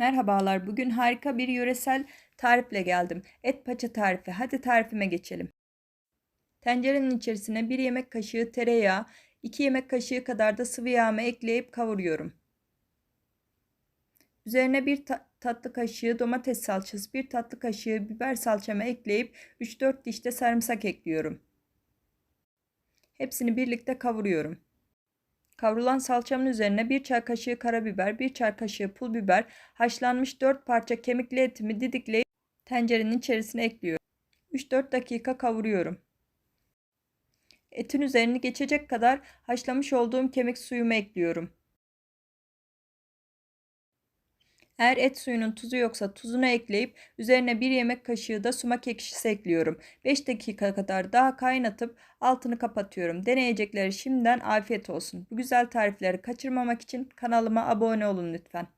Merhabalar, bugün harika bir yöresel tarifle geldim. Et paça tarifi. Hadi tarifime geçelim. Tencerenin içerisine 1 yemek kaşığı tereyağı, 2 yemek kaşığı kadar da sıvı yağımı ekleyip kavuruyorum. Üzerine 1 ta tatlı kaşığı domates salçası, 1 tatlı kaşığı biber salçamı ekleyip 3-4 diş de sarımsak ekliyorum. Hepsini birlikte kavuruyorum. Kavrulan salçamın üzerine 1 çay kaşığı karabiber, 1 çay kaşığı pul biber, haşlanmış 4 parça kemikli etimi didikleyip tencerenin içerisine ekliyorum. 3-4 dakika kavuruyorum. Etin üzerini geçecek kadar haşlamış olduğum kemik suyumu ekliyorum. Eğer et suyunun tuzu yoksa tuzunu ekleyip üzerine 1 yemek kaşığı da sumak ekşisi ekliyorum. 5 dakika kadar daha kaynatıp altını kapatıyorum. Deneyecekleri şimdiden afiyet olsun. Bu güzel tarifleri kaçırmamak için kanalıma abone olun lütfen.